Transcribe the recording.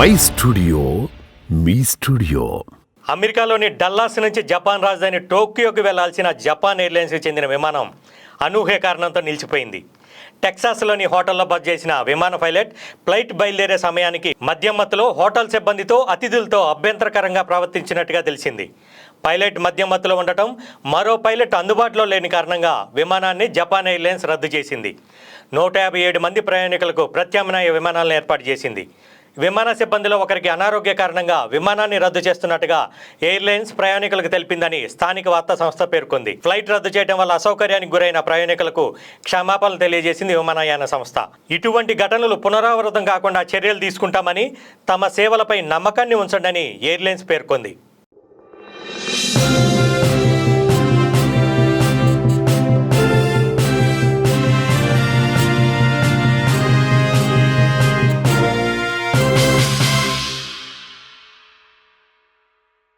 My studio మీ studio. అమెరికాలోని Dallas నుంచి జపాన్ రాజధాని టోక్యోకి వెళ్ళాల్సిన జపాన్ ఎయిర్లైన్స్కి చెందిన విమానం అనూహ్య కారణంతో నిలిచిపోయింది. టెక్సాస్లోని హోటల్లో బస్ చేసిన విమాన పైలట్ ఫ్లైట్ బయలుదేరే సమయానికి మద్యం మత్తులో హోటల్ సిబ్బందితో అతిథులతో అభ్యంతరకరంగా ప్రవర్తించినట్టుగా తెలిసింది. పైలట్ మద్యం మత్తులో ఉండటం మరో పైలట్ అందుబాటులో లేని కారణంగా విమానాన్ని జపాన్ ఎయిర్లైన్స్ రద్దు చేసింది. నూట యాభై ఏడు మంది ప్రయాణికులకు ప్రత్యామ్నాయ విమానాలను ఏర్పాటు చేసింది. విమాన సిబ్బందిలో ఒకరికి అనారోగ్య కారణంగా విమానాన్ని రద్దు చేస్తున్నట్టుగా ఎయిర్లైన్స్ ప్రయాణికులకు తెలిపిందని స్థానిక వార్తా సంస్థ పేర్కొంది. ఫ్లైట్ రద్దు చేయడం వల్ల అసౌకర్యానికి గురైన ప్రయాణికులకు క్షమాపణలు తెలియజేసింది విమానయాన సంస్థ. ఇటువంటి ఘటనలు పునరావృతం కాకుండా చర్యలు తీసుకుంటామని తమ సేవలపై నమ్మకాన్ని ఉంచండి ఎయిర్లైన్స్ పేర్కొంది.